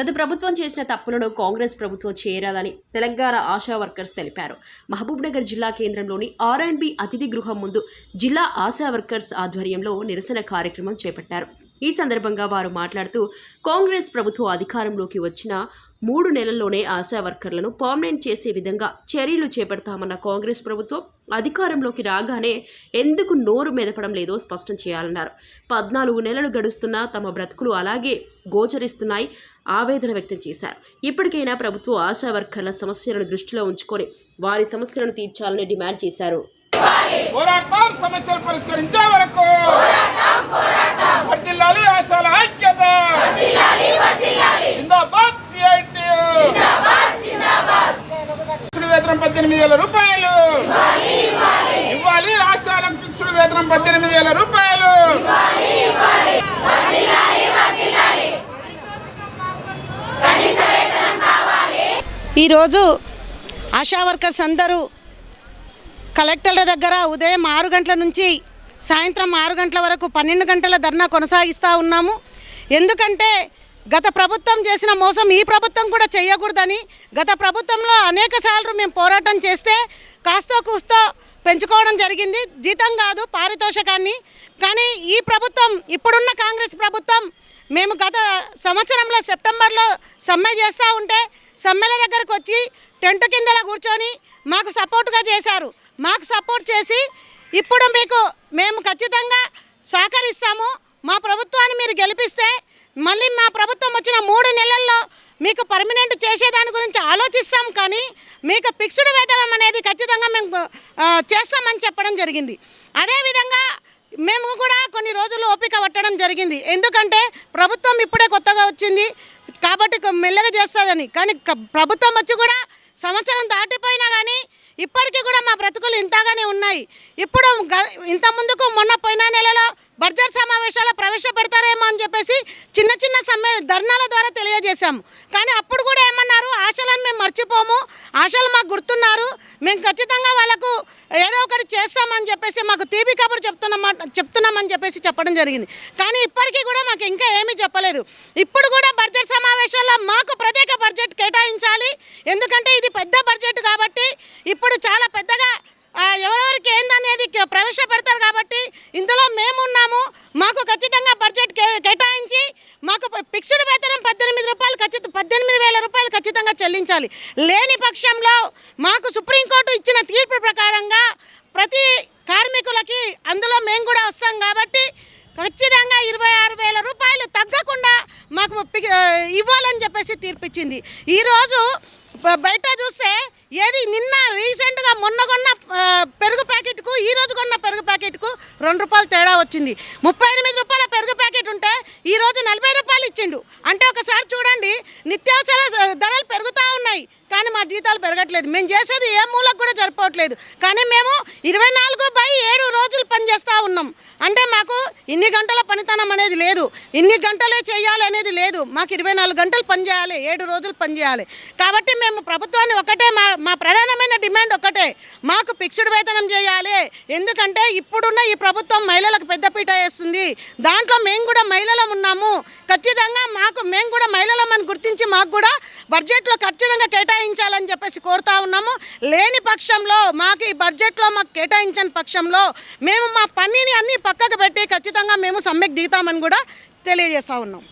గత ప్రభుత్వం చేసిన తప్పులను కాంగ్రెస్ ప్రభుత్వం చేరాలని తెలంగాణ ఆశా వర్కర్స్ తెలిపారు. మహబూబ్నగర్ జిల్లా కేంద్రంలోని ఆర్ అండ్ బి అతిథి గృహం ముందు జిల్లా ఆశా వర్కర్స్ ఆధ్వర్యంలో నిరసన కార్యక్రమం చేపట్టారు. ఈ సందర్భంగా వారు మాట్లాడుతూ కాంగ్రెస్ ప్రభుత్వం అధికారంలోకి వచ్చిన మూడు నెలల్లోనే ఆశా వర్కర్లను పర్మనెంట్ చేసే విధంగా చర్యలు చేపడతామన్న కాంగ్రెస్ ప్రభుత్వం అధికారంలోకి రాగానే ఎందుకు నోరు మెదపడం లేదో స్పష్టం చేయాలన్నారు. పద్నాలుగు నెలలు గడుస్తున్నా తమ బ్రతుకులు అలాగే గోచరిస్తున్నాయి ఆవేదన వ్యక్తం చేశారు. ఇప్పటికైనా ప్రభుత్వం ఆశా వర్కర్ల సమస్యలను దృష్టిలో ఉంచుకొని వారి సమస్యలను తీర్చాలని డిమాండ్ చేశారు. పోరాటం సమస్యలు పరిష్కరించే వరకు వర్ధిల్లాలి ఆశాల ఐక్యత. జిందాబాద్ సిఐటి. ఫిక్స్డ్ వేతనం పద్దెనిమిది వేల రూపాయలు. ఇవ్వాలి వేతనం పద్దెనిమిది వేల రూపాయలు. ఈరోజు ఆశా వర్కర్స్ అందరూ కలెక్టర్ల దగ్గర ఉదయం ఆరు గంటల నుంచి సాయంత్రం ఆరు గంటల వరకు పన్నెండు గంటల ధర్నా కొనసాగిస్తూ ఉన్నాము. ఎందుకంటే గత ప్రభుత్వం చేసిన మోసం ఈ ప్రభుత్వం కూడా చేయకూడదని గత ప్రభుత్వంలో అనేక సార్లు మేము పోరాటం చేస్తే కాస్తో కూస్తో పెంచుకోవడం జరిగింది. జీతం కాదు పారితోషకాన్ని. కానీ ఈ ప్రభుత్వం ఇప్పుడున్న కాంగ్రెస్ ప్రభుత్వం మేము గత సంవత్సరంలో సెప్టెంబర్లో సమ్మె చేస్తూ ఉంటే సమ్మెల దగ్గరకు వచ్చి టెంట్ కిందల కూర్చొని మాకు సపోర్ట్గా చేశారు. మాకు సపోర్ట్ చేసి ఇప్పుడు మీకు మేము ఖచ్చితంగా సహకరిస్తాము. మా ప్రభుత్వాన్ని మీరు గెలిపిస్తే మళ్ళీ మా ప్రభుత్వం వచ్చిన మూడు నెలల్లో మీకు పర్మనెంట్ చేసేదాని గురించి ఆలోచిస్తాం కానీ మీకు ఫిక్స్డ్ వేతనం అనేది ఖచ్చితంగా మేము చేస్తామని చెప్పడం జరిగింది. అదేవిధంగా మేము కూడా కొన్ని రోజులు ఓపిక పట్టడం జరిగింది. ఎందుకంటే ప్రభుత్వం ఇప్పుడే కొత్తగా వచ్చింది. కాబట్టి మెల్లగా చేస్తుందని. కానీ క- ప్రభుత్వం వచ్చి కూడా సంవత్సరం దాటిపోయినా కానీ ఇప్పటికీ కూడా మా బ్రతుకులు ఇంతగానే ఉన్నాయి. ఇప్పుడు ఇంత ముందుకు మొన్న పోయిన నెలలో బడ్జెట్ సమావేశాలు ప్రవేశపెడతారేమో అని చెప్పేసి చిన్న చిన్న సమ్మె ధర్నాల ద్వారా తెలియజేశాము. కానీ అప్పుడు కూడా ఏమన్నారు? ఆశలను మేము మర్చిపోము. ఆశలు మాకు గుర్తున్నారు. మేము ఖచ్చితంగా వాళ్ళకు ఏదో ఒకటి చేస్తామని చెప్పేసి మాకు తీపి కబురు చెప్తున్నామా చెప్తున్నామని చెప్పేసి చెప్పడం జరిగింది. కానీ ఇప్పటికీ కూడా మాకు ఇంకా ఏమీ చెప్పలేదు. ఇప్పుడు కూడా బడ్జెట్ సమావేశాల్లో మాకు ప్రత్యేక బడ్జెట్ కేటాయించాలి ఎందుకంటే ఇది పెద్ద బడ్జెట్ కాబట్టి ఇప్పుడు చాలా పెద్దగా ఆ, ఎవరెవరికి ఏందనేది కే- ప్రవేశపెడతారు కాబట్టి ఇందులో మేము ఉన్నాము మాకు ఖచ్చితంగా బడ్జెట్ కే- కేటాయించి మాకు ప- ఫిక్స్డ్ వేతనం పద్దెనిమిది రూపాయలు ఖచ్చిత పద్దెనిమిది వేల రూపాయలు ఆలోచించాలి లేని పక్షంలో మాకు సుప్రీంకోర్టు ఇచ్చిన తీర్పు ప్రకారంగా ప్రతి కార్మికులకి అందులో మేము కూడా వస్తాం కాబట్టి ఖచ్చితంగా ఇరవై ఆరు వేల రూపాయలు తగ్గకుండా మాకు ఇవ్వాలని చెప్పేసి తీర్పిచ్చింది. ఈరోజు బయట చూస్తే ఏది నిన్న రీసెంట్గా మొన్న కొన్న పెరుగు ప్యాకెట్కు ఈ రోజు కొన్న పెరుగు ప్యాకెట్కు రెండు రూపాయలు తేడా వచ్చింది. ముప్పై ఎనిమిది రూపాయల పెరుగు ప్యాకెట్ ఉంటే ఈ రోజు నలభై రూపాయలు ఇచ్చిండు. అంటే ఒకసారి చూడండి నిత్యావసర ధరలు పెరుగుతూ ఉన్నాయి కానీ మా జీతాలు పెరగట్లేదు. మేము చేసేది ఏ మూలకు కూడా సరిపోవట్లేదు. కానీ మేము ఇరవై నాలుగు బై ఏడు రోజులు పనిచేస్తాం. ఉన్నాం. అంటే మాకు ఇన్ని గంటల పనితనం అనేది లేదు. ఇన్ని గంటలే చేయాలి అనేది లేదు. మాకు ఇరవై నాలుగు గంటలు పని చేయాలి ఏడు రోజులు పని చేయాలి. కాబట్టి మేము ప్రభుత్వాన్ని ఒకటే మా మా ప్రధానమైన డిమాండ్ ఒకటే. మాకు ఫిక్స్డ్ వేతనం చేయాలి. ఎందుకంటే ఇప్పుడున్న ఈ ప్రభుత్వం మహిళలకు పెద్దపీట వేస్తుంది. దాంట్లో మేము కూడా మహిళలం ఉన్నాము. ఖచ్చితంగా మాకు మేము కూడా మహిళలమని గుర్తించి మాకు కూడా బడ్జెట్లో ఖచ్చితంగా కేటాయించాలని చెప్పేసి కోరుతా ఉన్నాము. లేని పక్షంలో మాకు ఈ బడ్జెట్లో మాకు కేటాయించని పక్షంలో మేము మా పని పనిని అన్ని పక్కకు పెట్టి ఖచ్చితంగా మేము సమ్మెకు దిగుతామని కూడా తెలియజేస్తా ఉన్నాం.